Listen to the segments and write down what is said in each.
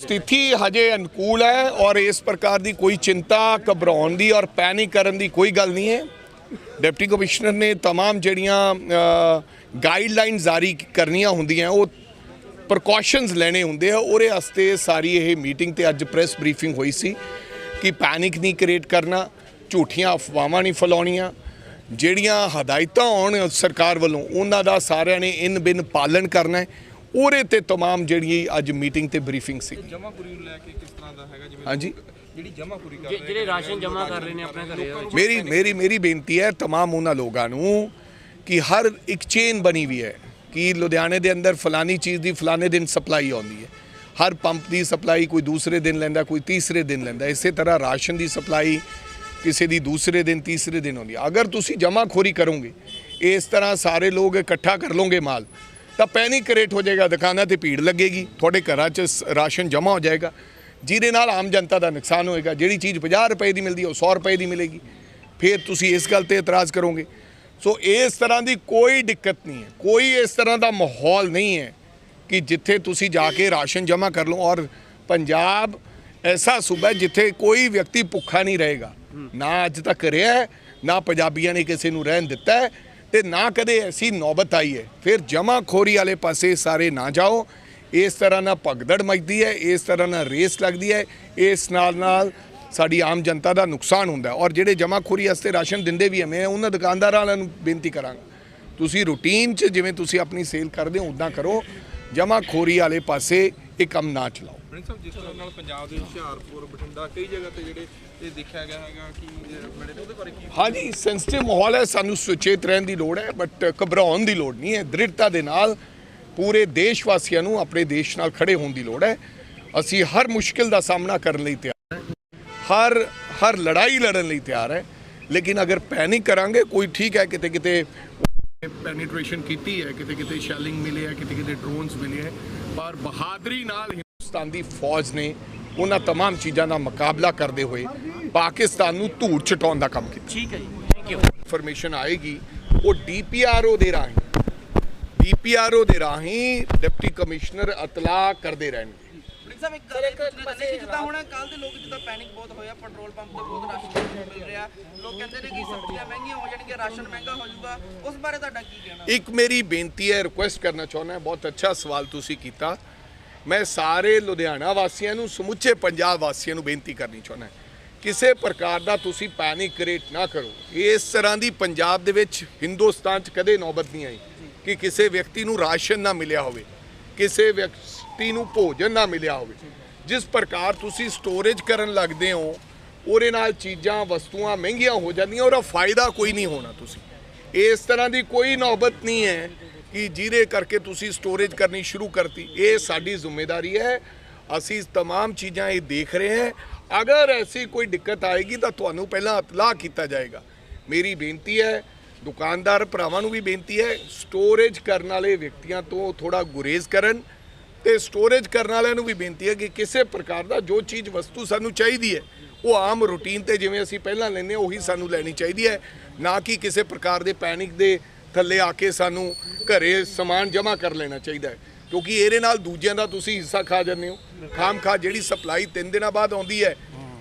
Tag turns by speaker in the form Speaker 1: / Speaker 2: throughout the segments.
Speaker 1: ਸਥਿਤੀ ਹਜੇ ਅਨੁਕੂਲ ਹੈ ਔਰ ਇਸ ਪ੍ਰਕਾਰ ਦੀ ਕੋਈ ਚਿੰਤਾ ਘਬਰਾਉਣ ਦੀ ਔਰ ਪੈਨਿਕ ਕਰਨ ਦੀ ਕੋਈ ਗੱਲ ਨਹੀਂ ਹੈ ਡਿਪਟੀ ਕਮਿਸ਼ਨਰ ਨੇ तमाम ਜਿਹੜੀਆਂ ਗਾਈਡਲਾਈਨ ਜਾਰੀ ਕਰਨੀਆਂ ਹੁੰਦੀਆਂ ਉਹ ਪ੍ਰੀਕਾਸ਼ਨਸ ਲੈਣੇ ਹੁੰਦੇ ਆ ਉਹਦੇ ਵਾਸਤੇ ਸਾਰੀ ਇਹ ਮੀਟਿੰਗ ਤੇ ਅੱਜ ਪ੍ਰੈਸ ਬਰੀਫਿੰਗ ਹੋਈ ਸੀ ਕਿ ਪੈਨਿਕ ਨਹੀਂ ਕ੍ਰੀਏਟ ਕਰਨਾ ਝੂਠੀਆਂ ਅਫਵਾਹਾਂ ਨਹੀਂ ਫੈਲਾਉਣੀਆਂ ਜਿਹੜੀਆਂ ਹਦਾਇਤਾਂ ਆਉਣ ਸਰਕਾਰ ਵੱਲੋਂ ਉਹਨਾਂ ਦਾ ਸਾਰਿਆਂ ਨੇ ਇਨ ਬਿਨ ਪਾਲਣ ਕਰਨਾ ਹੈ ਉਹਦੇ ਤੇ तमाम ਜਿਹੜੀ ਅੱਜ ਮੀਟਿੰਗ ਤੇ ਬਰੀਫਿੰਗ ਸੀ
Speaker 2: ਜਮਾਪੂਰੀ ਨੂੰ ਲੈ ਕੇ ਕਿਸ ਤਰ੍ਹਾਂ ਦਾ ਹੈਗਾ ਜਿਵੇਂ
Speaker 1: ਹਾਂਜੀ
Speaker 2: ਜਿਹੜੀ ਜਮਾਪੂਰੀ ਕਰ
Speaker 3: ਜਿ- ਜਿਹੜੇ ਰਾਸ਼ਨ ਜਮ੍ਹਾਂ ਕਰ ਰਹੇ ਨੇ ਆਪਣੇ ਘਰੇ
Speaker 1: ਮੇਰੀ ਮੇਰੀ ਮੇਰੀ ਬੇਨਤੀ ਹੈ तमाम ਉਹਨਾਂ ਲੋਕਾਂ ਨੂੰ ਕਿ ਹਰ ਇੱਕ ਚੇਨ ਬਣੀ ਹੋਈ ਹੈ ਕਿ ਲੁਧਿਆਣੇ ਦੇ ਅੰਦਰ ਫਲਾਨੀ ਚੀਜ਼ ਦੀ ਫਲਾਣੇ ਦਿਨ ਸਪਲਾਈ ਆਉਂਦੀ ਹੈ ਹਰ ਪੰਪ ਦੀ ਸਪਲਾਈ ਕੋਈ ਦੂਸਰੇ ਦਿਨ ਲੈਂਦਾ ਕੋਈ ਤੀਸਰੇ ਦਿਨ ਲੈਂਦਾ ਇਸੇ ਤਰ੍ਹਾਂ ਰਾਸ਼ਨ ਦੀ ਸਪਲਾਈ ਕਿਸੇ ਦੀ ਦੂਸਰੇ ਦਿਨ ਤੀਸਰੇ ਦਿਨ ਆਉਂਦੀ ਹੈ ਅਗਰ ਤੁਸੀਂ ਜਮਾਖੋਰੀ ਕਰੋਗੇ ਇਸ ਤਰ੍ਹਾਂ ਸਾਰੇ ਲੋਕ ਇਕੱਠਾ ਕਰ ਲਓਗੇ ਮਾਲ ਤਾਂ ਪੈਨਿਕ ਕ੍ਰੀਏਟ ਹੋ ਜਾਏਗਾ, ਦੁਕਾਨਾਂ ਤੇ ਭੀੜ ਲੱਗੇਗੀ, ਤੁਹਾਡੇ ਘਰਾਂ 'ਚ ਸ- ਰਾਸ਼ਨ ਜਮ੍ਹਾਂ ਹੋ ਜਾਏਗਾ। ਜਿਹਦੇ ਨਾਲ ਆਮ ਜਨਤਾ ਦਾ ਨੁਕਸਾਨ ਹੋਏਗਾ, ਜਿਹੜੀ ਚੀਜ਼ 50 ਰੁਪਏ ਦੀ ਮਿਲਦੀ ਹੈ, ਉਹ 100 ਰੁਪਏ ਦੀ ਮਿਲੇਗੀ। ਫਿਰ ਤੁਸੀਂ ਇਸ ਗੱਲ ਤੇ ਇਤਰਾਜ਼ ਕਰੋਗੇ। ਸੋ ਇਸ ਤਰ੍ਹਾਂ ਦੀ ਕੋਈ ਦਿੱਕਤ ਨਹੀਂ ਹੈ। ਕੋਈ ਇਸ ਤਰ੍ਹਾਂ ਦਾ ਮਾਹੌਲ ਨਹੀਂ ਹੈ ਕਿ ਜਿੱਥੇ ਤੁਸੀਂ ਜਾ ਕੇ ਰਾਸ਼ਨ ਜਮ੍ਹਾਂ ਕਰ ਲਓ ਔਰ ਪੰਜਾਬ ਐਸਾ ਸੂਬਾ ਜਿੱਥੇ ਕੋਈ ਵਿਅਕਤੀ ਭੁੱਖਾ ਨਹੀਂ ਰਹੇਗਾ। ਨਾ ਅੱਜ ਤੱਕ ਰਿਹਾ ਨਾ ਪੰਜਾਬੀਆਂ ਨੇ ਕਿਸੇ ਨੂੰ ਰਹਿਣ ਦਿੱਤਾ ਹੈ। ਤੇ ਨਾ ਕਦੇ ਐਸੀ ਨੌਬਤ ਆਈ ਹੈ। ਫਿਰ ਜਮਾਖੋਰੀ ਵਾਲੇ ਪਾਸੇ ਸਾਰੇ ਨਾ ਜਾਓ। ਇਸ ਤਰ੍ਹਾਂ ਨਾਲ ਭਗਦੜ ਮਚਦੀ ਹੈ, ਇਸ ਤਰ੍ਹਾਂ ਨਾਲ ਰੇਸ ਲੱਗਦੀ ਹੈ। ਇਸ ਨਾਲ ਨਾਲ ਸਾਡੀ ਆਮ ਜਨਤਾ ਦਾ ਨੁਕਸਾਨ ਹੁੰਦਾ ਔਰ ਜਿਹੜੇ ਜਮਾਖੋਰੀ ਵਾਸਤੇ ਰਾਸ਼ਨ ਦਿੰਦੇ ਵੀ ਐ ਮੈਂ ਉਹਨਾਂ ਦੁਕਾਨਦਾਰਾਂ ਵਾਲਿਆਂ ਨੂੰ ਬੇਨਤੀ ਕਰਾਂਗਾ। ਤੁਸੀਂ ਰੂਟੀਨ 'ਚ ਜਿਵੇਂ ਤੁਸੀਂ ਆਪਣੀ ਸੇਲ ਕਰਦੇ ਹੋ ਉਦਾਂ ਕਰੋ। ਜਮਾਖੋਰੀ ਵਾਲੇ ਪਾਸੇ ਇਹ ਕੰਮ ਨਾ ਚਲਾਓ।
Speaker 2: ਪ੍ਰਿੰਸ ਸਾਹਿਬ, ਜਿਸ ਤਰ੍ਹਾਂ ਨਾਲ ਪੰਜਾਬ ਦੇ ਹੁਸ਼ਿਆਰਪੁਰ, ਬਠਿੰਡਾ, ਕਈ ਜਗ੍ਹਾ ਤੇ ਜਿਹੜੇ ਇਹ ਦੇਖਿਆ ਗਿਆ ਹੈਗਾ ਕਿ ਬੜੇ ਉਹਦੇ ਬਾਰੇ ਕੀ
Speaker 1: ਹਾਂਜੀ ਸੈਂਸਿਟਿਵ ਮਾਹੌਲ ਹੈ, ਸਾਨੂੰ ਸੁਚੇਤ ਰਹਿਣ ਦੀ ਲੋੜ ਹੈ ਬਟ ਘਬਰਾਉਣ ਦੀ ਲੋੜ ਨਹੀਂ ਹੈ, ਦ੍ਰਿੜਤਾ ਦੇ ਨਾਲ ਪੂਰੇ ਦੇਸ਼ ਵਾਸੀਆਂ ਨੂੰ ਆਪਣੇ ਦੇਸ਼ ਨਾਲ ਖੜੇ ਹੋਣ ਦੀ ਲੋੜ ਹੈ। ਅਸੀਂ ਹਰ ਮੁਸ਼ਕਿਲ ਦਾ ਸਾਹਮਣਾ ਕਰਨ ਲਈ ਤਿਆਰ ਹੈ, ਹਰ ਹਰ ਲੜਾਈ ਲੜਨ ਲਈ ਤਿਆਰ ਹੈ, ਲੇਕਿਨ ਅਗਰ ਪੈਨਿਕ ਕਰਾਂਗੇ, ਕੋਈ ਠੀਕ ਹੈ, ਕਿਤੇ ਕਿਤੇ ਪੈਨੀਟ੍ਰੇਸ਼ਨ ਕੀਤੀ ਹੈ, ਕਿਤੇ ਕਿਤੇ ਸ਼ੈਲਿੰਗ ਮਿਲੇ ਹੈ, ਕਿਤੇ ਕਿਤੇ ਡਰੋਨਸ ਮਿਲੇ ਹੈ, ਪਰ ਬਹਾਦਰੀ ਨਾਲ ਹਿੰਦੁਸਤਾਨ ਦੀ ਫੌਜ ਨੇ ਉਹਨਾਂ तमाम ਚੀਜ਼ਾਂ ਦਾ ਮੁਕਾਬਲਾ ਕਰਦੇ ਹੋਏ ਪਾਕਿਸਤਾਨ ਨੂੰ ਧੂੜ ਚਟਾਉਣ ਦਾ ਕੰਮ ਕੀਤਾ
Speaker 3: ਠੀਕ ਹੈ ਜੀ ਥੈਂਕ ਯੂ
Speaker 1: ਇਨਫੋਰਮੇਸ਼ਨ ਆਏਗੀ ਉਹ ਡੀਪੀਆਰਓ ਦੇ ਰਾਹੀਂ ਡੀਪੀਆਰਓ ਦੇ ਰਾਹੀਂ ਡਿਪਟੀ ਕਮਿਸ਼ਨਰ ਇਤਲਾਹ ਕਰਦੇ ਰਹਿਣਗੇ
Speaker 4: ਸਾਹਿਬ ਇੱਕ ਗੱਲ ਇੱਕ ਬੰਦੇ ਕਿ ਜਿੱਦਾਂ ਹੁਣ ਕੱਲ ਦੇ ਲੋਕ ਜਿੱਦਾਂ ਪੈਨਿਕ ਬਹੁਤ ਹੋਇਆ ਪੈਟਰੋਲ ਪੰਪ ਤੇ ਬਹੁਤ ਰਾਸ਼ਨ ਮਿਲ ਰਿਹਾ ਲੋਕ ਕਹਿੰਦੇ ਨੇ ਕਿ ਸਬਜ਼ੀਆਂ ਮਹਿੰਗੀਆਂ ਹੋ ਜਾਣਗੀਆਂ ਰਾਸ਼ਨ ਮਹਿੰਗਾ ਹੋ ਜਾਊਗਾ ਉਸ ਬਾਰੇ ਤੁਹਾਡਾ ਕੀ ਕਹਿਣਾ
Speaker 1: ਇੱਕ ਮੇਰੀ ਬੇਨਤੀ ਹੈ ਰਿਕੁਐਸਟ ਕਰਨਾ ਚਾਹੁੰਦਾ ਬਹੁਤ ਅੱਛਾ ਸਵਾਲ ਤੁਸੀਂ ਕੀਤਾ ਮੈਂ ਸਾਰੇ ਲੁਧਿਆਣਾ ਵਾਸੀਆਂ ਨੂੰ, ਸਮੁੱਚੇ ਪੰਜਾਬ ਵਾਸੀਆਂ ਨੂੰ ਬੇਨਤੀ ਕਰਨੀ ਚਾਹੁੰਦਾ ਕਿਸੇ ਪ੍ਰਕਾਰ ਦਾ ਤੁਸੀਂ ਪੈਨਿਕ ਕ੍ਰੀਏਟ ਨਾ ਕਰੋ। ਇਸ ਤਰ੍ਹਾਂ ਦੀ ਪੰਜਾਬ ਦੇ ਵਿੱਚ, ਹਿੰਦੁਸਤਾਨ 'ਚ ਕਦੇ ਨੌਬਤ ਨਹੀਂ ਆਈ ਕਿ ਕਿਸੇ ਵਿਅਕਤੀ ਨੂੰ ਰਾਸ਼ਨ ਨਾ ਮਿਲਿਆ ਹੋਵੇ, ਕਿਸੇ ਵਿਅਕਤੀ ਨੂੰ ਭੋਜਨ ਨਾ ਮਿਲਿਆ ਹੋਵੇ। ਜਿਸ ਪ੍ਰਕਾਰ ਤੁਸੀਂ ਸਟੋਰੇਜ ਕਰਨ ਲੱਗਦੇ ਹੋ, ਉਹਦੇ ਨਾਲ ਚੀਜ਼ਾਂ, ਵਸਤੂਆਂ ਮਹਿੰਗੀਆਂ ਹੋ ਜਾਂਦੀਆਂ, ਉਹਦਾ ਫਾਇਦਾ ਕੋਈ ਨਹੀਂ ਹੋਣਾ ਤੁਸੀਂ। ਇਸ ਤਰ੍ਹਾਂ ਦੀ ਕੋਈ ਨੌਬਤ ਨਹੀਂ ਹੈ ਕਿ ਜਿਹਦੇ ਕਰਕੇ ਤੁਸੀਂ ਸਟੋਰੇਜ ਕਰਨੀ ਸ਼ੁਰੂ ਕਰਤੀ ਇਹ ਸਾਡੀ ਜ਼ਿੰਮੇਵਾਰੀ ਹੈ ਅਸੀਂ तमाम ਚੀਜ਼ਾਂ ਇਹ ਦੇਖ ਰਹੇ ਹਾਂ ਅਗਰ ਐਸੀ ਕੋਈ ਦਿੱਕਤ ਆਏਗੀ ਤਾਂ ਤੁਹਾਨੂੰ ਪਹਿਲਾਂ ਇਤਲਾਹ ਕੀਤਾ ਜਾਏਗਾ ਮੇਰੀ ਬੇਨਤੀ ਹੈ ਦੁਕਾਨਦਾਰ ਭਰਾਵਾਂ ਨੂੰ ਵੀ ਬੇਨਤੀ ਹੈ ਸਟੋਰੇਜ ਕਰਨ ਵਾਲੇ ਵਿਅਕਤੀਆਂ ਤੋਂ ਥੋੜਾ ਗੁਰੇਜ਼ ਕਰਨ ਤੇ ਸਟੋਰੇਜ ਕਰਨ ਵਾਲਿਆਂ ਨੂੰ ਵੀ ਬੇਨਤੀ ਹੈ ਕਿ ਕਿਸੇ ਪ੍ਰਕਾਰ ਦਾ ਜੋ ਚੀਜ਼ ਵਸਤੂ ਸਾਨੂੰ ਚਾਹੀਦੀ ਹੈ ਉਹ ਆਮ ਰੂਟੀਨ ਤੇ ਜਿਵੇਂ ਅਸੀਂ ਪਹਿਲਾਂ ਲੈਂਦੇ ਹਾਂ ਉਹੀ ਸਾਨੂੰ ਲੈਣੀ ਚਾਹੀਦੀ ਹੈ ਨਾ ਕਿ ਕਿਸੇ ਪ੍ਰਕਾਰ ਦੇ ਪੈਨਿਕ ਦੇ ਥੱਲੇ ਆ ਕੇ ਸਾਨੂੰ ਘਰੇ ਸਮਾਨ ਜਮ੍ਹਾਂ ਕਰ ਲੈਣਾ ਚਾਹੀਦਾ ਹੈ। ਕਿਉਂਕਿ ਇਹਦੇ ਨਾਲ ਦੂਜਿਆਂ ਦਾ ਤੁਸੀਂ ਹਿੱਸਾ ਖਾ ਜਾਂਦੇ ਹੋ। ਖਾਮ ਖਾ ਜਿਹੜੀ ਸਪਲਾਈ 3 ਦਿਨਾਂ ਬਾਅਦ ਆਉਂਦੀ ਹੈ,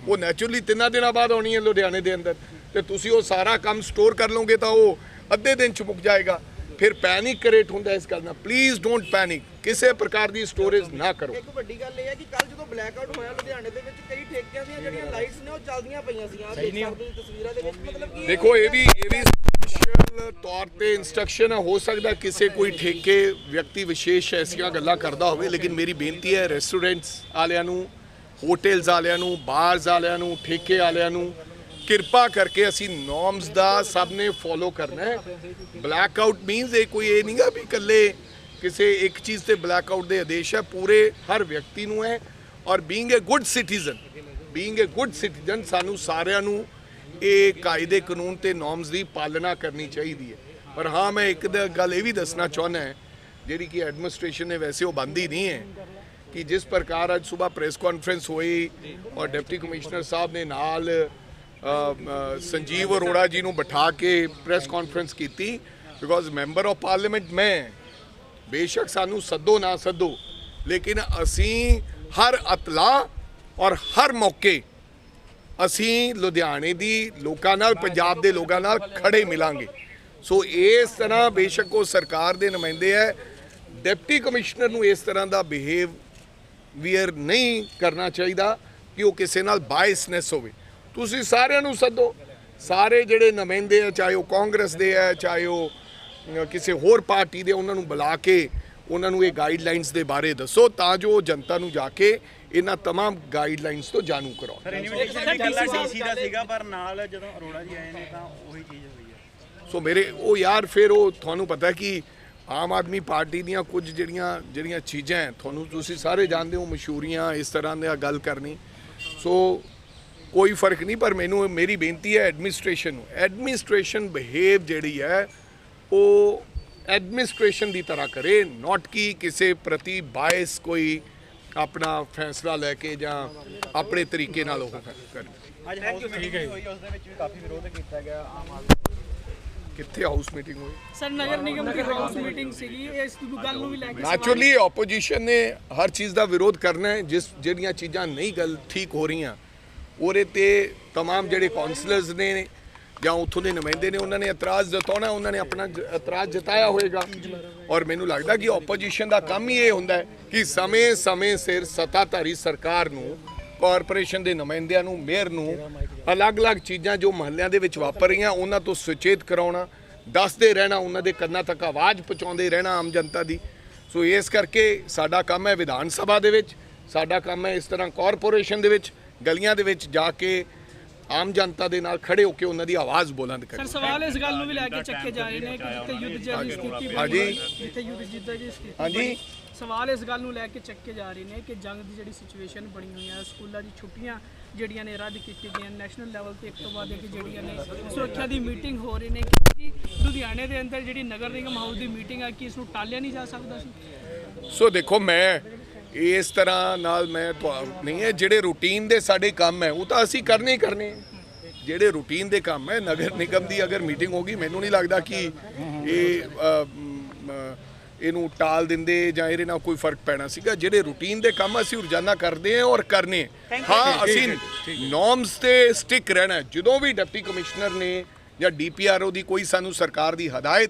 Speaker 1: ਉਹ ਨੈਚੁਰਲੀ ਤਿੰਨਾਂ ਦਿਨਾਂ ਬਾਅਦ ਆਉਣੀ ਹੈ ਲੁਧਿਆਣੇ ਦੇ ਅੰਦਰ। ਤੇ ਤੁਸੀਂ ਉਹ ਸਾਰਾ ਕੰਮ ਸਟੋਰ ਕਰ ਲਓਗੇ ਤਾਂ ਉਹ ਅੱਧੇ ਦਿਨ ਚ ਮੁੱਕ ਜਾਏਗਾ। ਫਿਰ ਪੈਨਿਕ ਕ੍ਰੀਏਟ ਹੁੰਦਾ ਇਸ ਗੱਲ ਨਾਲ। ਪਲੀਜ਼ ਡੋਂਟ ਪੈਨਿਕ ਕਿਸੇ ਪ੍ਰਕਾਰ ਦੀ ਸਟੋਰੇਜ ਨਾ ਕਰੋ।
Speaker 4: ਇੱਕ ਵੱਡੀ ਗੱਲ ਇਹ ਹੈ ਕਿ ਕੱਲ ਜਦੋਂ ਬਲੈਕ ਆਊਟ ਹੋਇਆ ਲੁਧਿਆਣੇ ਦੇ ਵਿੱਚ ਕਈ ਠੇਕਿਆਂ ਦੀਆਂ ਜਿਹੜੀਆਂ ਲਾਈਟਸ ਨੇ ਉਹ ਚੱਲਦੀਆਂ ਪਈਆਂ ਸੀਆਂ ਦੇਖ ਸਕਦੇ ਹੋ ਤਸਵੀਰਾਂ ਦੇ ਵਿੱਚ ਮਤਲਬ ਕਿ
Speaker 1: ਦੇਖੋ ਇਹ ਵੀ ਇਹ ਵੀ ਸਪੈਸ਼ਲ ਤੌਰ ਤੇ ਇਨਸਟਰਕਸ਼ਨ ਹੋ। ਸਕਦਾ ਕਿਸੇ ਕੋਈ ਠੇਕੇ ਵਿਅਕਤੀ ਵਿਸ਼ੇਸ਼ ਐਸੀਆਂ ਗੱਲਾਂ ਕਰਦਾ ਹੋਵੇ ਲੇਕਿਨ ਮੇਰੀ ਬੇਨਤੀ ਹੈ ਰੈਸਟੋਰੈਂਟਸ ਵਾਲਿਆਂ ਨੂੰ ਹੋਟਲਸ ਵਾਲਿਆਂ ਨੂੰ ਬਾਰਸ ਵਾਲਿਆਂ ਨੂੰ ਠੇਕੇ ਵਾਲਿਆਂ ਨੂੰ ਕਿਰਪਾ ਕਰਕੇ ਅਸੀਂ ਨੋਰਮਸ ਦਾ ਸਭ ਨੇ ਫੋਲੋ ਕਰਨਾ ਹੈ। ਬਲੈਕ ਆਊਟ ਮੀਨਸ ਇਹ ਕੋਈ ਇਹ ਨਹੀਂਗਾ ਵੀ ਇਕੱਲੇ ਕਿਸੇ ਇੱਕ ਚੀਜ਼ ਤੇ ਬਲੈਕ ਆਊਟ ਦੇ ਆਦੇਸ਼ ਹੈ, ਪੂਰੇ ਹਰ ਵਿਅਕਤੀ ਨੂੰ ਹੈ। ਔਰ being a good citizen being a good citizen ਸਾਨੂੰ ਸਾਰਿਆਂ ਨੂੰ ਇਹ ਕਾਇਦੇ ਕਾਨੂੰਨ ਤੇ ਨੋਰਮਸ ਦੀ ਪਾਲਣਾ ਕਰਨੀ ਚਾਹੀਦੀ ਹੈ। ਪਰ ਹਾਂ, ਮੈਂ ਇੱਕ ਗੱਲ ਇਹ ਵੀ ਦੱਸਣਾ ਚਾਹੁੰਦਾ ਹੈ, ਜਿਹੜੀ ਕਿ ਐਡਮਿਨਿਸਟ੍ਰੇਸ਼ਨ ਨੇ ਵੈਸੇ ਉਹ ਬੰਦੀ ਨਹੀਂ ਹੈ, ਕਿ ਜਿਸ ਪ੍ਰਕਾਰ ਅੱਜ ਸਵੇਰ ਪ੍ਰੈਸ ਕਾਨਫਰੰਸ ਹੋਈ ਔਰ ਡਿਪਟੀ ਕਮਿਸ਼ਨਰ ਸਾਹਿਬ ਨੇ ਨਾਲ ਸੰਜੀਵ ਅਰੋੜਾ ਜੀ ਨੂੰ ਬਿਠਾ ਕੇ ਪ੍ਰੈਸ ਕਾਨਫਰੰਸ ਕੀਤੀ ਬਿਕੋਜ਼ ਮੈਂਬਰ ਆਫ ਪਾਰਲੀਮੈਂਟ ਮੈਂ। ਬੇਸ਼ੱਕ ਸਾਨੂੰ ਸੱਦੋ ਨਾ ਸੱਦੋ, ਲੇਕਿਨ ਅਸੀਂ ਹਰ ਅਤਲਾ ਔਰ ਹਰ ਮੌਕੇ ਅਸੀਂ ਲੁਧਿਆਣੇ ਦੀ ਲੋਕਾਂ ਨਾਲ, ਪੰਜਾਬ ਦੇ ਲੋਕਾਂ ਨਾਲ ਖੜੇ ਮਿਲਾਂਗੇ। ਸੋ ਇਸ ਤਰ੍ਹਾਂ ਬੇਸ਼ੱਕ ਉਹ ਸਰਕਾਰ ਦੇ ਨੁਮਾਇੰਦੇ ਹੈ। ਡਿਪਟੀ ਕਮਿਸ਼ਨਰ ਨੂੰ ਇਸ ਤਰ੍ਹਾਂ ਦਾ ਬਿਹੇਵ ਵੀਅਰ ਨਹੀਂ ਕਰਨਾ ਚਾਹੀਦਾ ਕਿ ਉਹ ਕਿਸੇ ਨਾਲ ਬਾਇਸਨੈਸ ਹੋਵੇ। ਤੁਸੀਂ ਸਾਰਿਆਂ ਨੂੰ ਸੱਦੋ ਸਾਰੇ ਜਿਹੜੇ ਨੁਮਾਇੰਦੇ ਆ ਚਾਹੇ ਉਹ ਕਾਂਗਰਸ ਦੇ ਆ ਚਾਹੇ ਉਹ ਅ, ਕਿਸੇ ਹੋਰ ਪਾਰਟੀ ਦੇ ਉਹਨਾਂ ਨੂੰ ਬੁਲਾ ਕੇ ਉਹਨਾਂ ਨੂੰ ਇਹ ਗਾਈਡਲਾਈਨਸ ਦੇ ਬਾਰੇ ਦੱਸੋ ਤਾਂ ਜੋ ਉਹ ਜਨਤਾ ਨੂੰ ਜਾ ਕੇ ਇਹਨਾਂ तमाम ਗਾਈਡਲਾਈਨਸ ਤੋਂ ਜਾਣੂ ਕਰਾਉਣ
Speaker 5: ਇਨਵੀਟੇਸ਼ਨ ਵੀ ਕੱਲਾ ਡੀਸੀ ਦਾ ਸੀਗਾ ਪਰ ਨਾਲ ਜਦੋਂ ਅਰੋੜਾ ਜੀ ਆਏ ਨੇ ਤਾਂ ਉਹੀ ਚੀਜ਼ ਹੋਈ ਹੈ
Speaker 1: ਸੋ ਮੇਰੇ ਉਹ ਯਾਰ ਫਿਰ ਉਹ ਤੁਹਾਨੂੰ ਪਤਾ ਕਿ ਆਮ ਆਦਮੀ ਪਾਰਟੀ ਦੀਆਂ ਕੁਝ ਜਿਹੜੀਆਂ ਜਿਹੜੀਆਂ ਚੀਜ਼ਾਂ ਹੈ, ਤੁਹਾਨੂੰ ਤੁਸੀਂ ਸਾਰੇ ਜਾਣਦੇ ਹੋ ਮਸ਼ਹੂਰੀਆਂ ਇਸ ਤਰ੍ਹਾਂ ਦੀ ਗੱਲ ਕਰਨੀ ਸੋ ਕੋਈ ਫ਼ਰਕ ਨਹੀਂ ਪਰ ਮੈਨੂੰ ਮੇਰੀ ਬੇਨਤੀ ਹੈ ਐਡਮਿਨਿਸਟ੍ਰੇਸ਼ਨ ਨੂੰ। ਐਡਮਿਨਿਸਟ੍ਰੇਸ਼ਨ ਬਿਹੇਵ ਜਿਹੜੀ ਹੈ ਉਹ ਐਡਮਿਨਿਸਟ੍ਰੇਸ਼ਨ ਦੀ ਤਰ੍ਹਾਂ ਕਰੇ ਨਾਟ ਕਿ ਕਿਸੇ ਪ੍ਰਤੀ ਬਾਇਸ ਕੋਈ ਆਪਣਾ ਫੈਸਲਾ ਲੈ ਕੇ ਜਾਂ ਆਪਣੇ ਤਰੀਕੇ ਨਾਲ ਉਹ ਕਰੇ।
Speaker 5: ਅੱਜ ਹਾਊਸ ਮੀਟਿੰਗ ਹੋਈ ਉਸ ਦੇ ਵਿੱਚ ਵੀ ਕਾਫੀ ਵਿਰੋਧ ਕੀਤਾ ਗਿਆ ਆਮ ਆਦਮੀ
Speaker 1: ਕਿੱਥੇ ਹਾਊਸ ਮੀਟਿੰਗ ਹੋਈ?
Speaker 6: ਸਰ ਨਗਰ ਨਿਗਮ ਦੀ ਹਾਊਸ ਮੀਟਿੰਗ ਸੀਗੀ ਇਸ ਗੱਲ ਨੂੰ ਵੀ ਲੈ ਕੇ
Speaker 1: ਨੈਚੁਰਲੀ ਆਪੋਜੀਸ਼ਨ ਨੇ ਹਰ ਚੀਜ਼ ਦਾ ਵਿਰੋਧ ਕਰਨਾ ਹੈ ਜਿਸ ਜਿਹੜੀਆਂ ਚੀਜ਼ਾਂ ਨਹੀਂ ਗੱਲ ਠੀਕ ਹੋ ਰਹੀਆਂ ਉਹਦੇ ਤੇ तमाम ਜਿਹੜੇ ਕਾਉਂਸਲਰਸ ਨੇ ਜਾਂ ਉੱਥੋਂ ਦੇ ਨੁਮਾਇੰਦੇ ਨੇ ਉਹਨਾਂ ਨੇ ਇਤਰਾਜ਼ ਜਤਾਉਣਾ ਉਹਨਾਂ ਨੇ ਆਪਣਾ ਜ- ਇਤਰਾਜ਼ ਜਤਾਇਆ ਹੋਵੇਗਾ ਔਰ ਮੈਨੂੰ ਲੱਗਦਾ ਕਿ ਆਪੋਜੀਸ਼ਨ ਦਾ ਕੰਮ ਹੀ ਇਹ ਹੁੰਦਾ ਹੈ ਕਿ ਸਮੇਂ-ਸਮੇਂ ਸਿਰ ਸੱਤਾਧਾਰੀ ਸਰਕਾਰ ਨੂੰ ਕਾਰਪੋਰੇਸ਼ਨ ਦੇ ਨੁਮਾਇੰਦਿਆਂ ਨੂੰ ਮੇਅਰ ਨੂੰ ਅਲੱਗ-ਅਲੱਗ ਚੀਜ਼ਾਂ ਜੋ ਮਹੱਲਿਆਂ ਦੇ ਵਿੱਚ ਵਾਪਰ ਰਹੀਆਂ ਉਹਨਾਂ ਤੋਂ ਸੁਚੇਤ ਕਰਾਉਣਾ ਦੱਸਦੇ ਰਹਿਣਾ ਉਹਨਾਂ ਦੇ ਕੰਨਾਂ ਤੱਕ ਆਵਾਜ਼ ਪਹੁੰਚਾਉਂਦੇ ਰਹਿਣਾ ਆਮ ਜਨਤਾ ਦੀ ਸੋ ਇਸ ਕਰਕੇ ਸਾਡਾ ਕੰਮ ਹੈ ਵਿਧਾਨ ਸਭਾ ਦੇ ਵਿੱਚ ਸਾਡਾ ਕੰਮ ਹੈ ਇਸ ਤਰ੍ਹਾਂ ਕਾਰਪੋਰੇਸ਼ਨ ਦੇ ਵਿੱਚ ਗਲੀਆਂ ਦੇ ਵਿੱਚ ਜਾ ਕੇ ਆਮ ਜਨਤਾ ਦੇ ਨਾਲ ਖੜੇ ਹੋ ਕੇ ਉਹਨਾਂ ਦੀ ਆਵਾਜ਼ ਬੁਲੰਦ
Speaker 6: ਸਰ
Speaker 1: ਕਰੀ
Speaker 6: ਸਵਾਲ ਇਸ ਗੱਲ ਨੂੰ ਵੀ ਲੈ ਕੇ ਚੱਕੇ ਜਾ ਰਹੇ ਨੇ ਕਿ ਜਿੱਥੇ ਯੁੱਧ ਜਿਹੀ ਸਥਿਤੀ ਬਣੀ
Speaker 1: ਹਾਂਜੀ।
Speaker 6: ਹੋਈ, ਜਿੱਥੇ ਯੁੱਧ ਜਿੱਦਾਂ ਦੀ ਸਥਿਤੀ
Speaker 1: ਹਾਂਜੀ।
Speaker 6: ਸਵਾਲ ਇਸ ਗੱਲ ਨੂੰ ਲੈ ਕੇ ਚੱਕੇ ਜਾ ਰਹੇ ਨੇ ਕਿ ਜੰਗ ਦੀ ਜਿਹੜੀ ਸਿਚੁਏਸ਼ਨ ਬਣੀ ਹੋਈ ਹੈ ਸਕੂਲਾਂ ਦੀ ਛੁੱਟੀਆਂ ਜਿਹੜੀਆਂ ਨੇ ਰੱਦ ਕੀਤੀਆਂ ਗਈਆਂ ਨੈਸ਼ਨਲ ਲੈਵਲ ਤੇ ਇੱਕ ਤੋਂ ਬਾਅਦ ਇੱਕ ਜਿਹੜੀਆਂ ਨੇ ਸੁਰੱਖਿਆ ਦੀ ਮੀਟਿੰਗ ਹੋ ਰਹੀ ਨੇ ਕਿ ਲੁਧਿਆਣੇ ਦੇ ਅੰਦਰ ਜਿਹੜੀ ਨਗਰ ਨਿਗਮ ਹਾਊਸ ਦੀ ਮੀਟਿੰਗ ਆ ਕਿ ਇਸ ਨੂੰ ਟਾਲਿਆ ਨਹੀਂ ਜਾ ਸਕਦਾ ਸੀ
Speaker 1: ਸੋ ਦੇਖੋ ਮੈਂ ਇਸ ਤਰ੍ਹਾਂ ਨਾਲ ਮੈਂ ਤੁਹਾ- ਨਹੀਂ ਹੈ ਜਿਹੜੇ ਰੂਟੀਨ ਦੇ ਸਾਡੇ ਕੰਮ ਹੈ ਉਹ ਤਾਂ ਅਸੀਂ ਕਰਨੇ ਹੀ ਕਰਨੇ। ਜਿਹੜੇ ਰੂਟੀਨ ਦੇ ਕੰਮ ਹੈ ਨਗਰ ਨਿਗਮ ਦੀ ਅਗਰ ਮੀਟਿੰਗ ਹੋਗੀ ਮੈਨੂੰ ਨਹੀਂ ਲੱਗਦਾ ਕਿ ਇਹ ਇਹਨੂੰ ਟਾਲ ਦਿੰਦੇ ਜਾਂ ਇਹਦੇ ਨਾਲ ਕੋਈ ਫ਼ਰਕ ਪੈਣਾ ਸੀਗਾ ਜਿਹੜੇ ਰੂਟੀਨ ਦੇ ਕੰਮ ਅਸੀਂ ਰੋਜ਼ਾਨਾ ਕਰਦੇ ਹਾਂ ਔਰ ਕਰਨੇ ਹੈ। ਹਾਂ ਅਸੀਂ ਨੋਰਮਸ ਤੇ ਸਟਿਕ ਰਹਿਣਾ ਹੈ। ਜਦੋਂ ਵੀ ਡਿਪਟੀ ਕਮਿਸ਼ਨਰ ਨੇ ਜਾਂ ਡੀਪੀਆਰਓ ਦੀ ਕੋਈ ਸਾਨੂੰ ਸਰਕਾਰ ਦੀ ਹਦਾਇਤ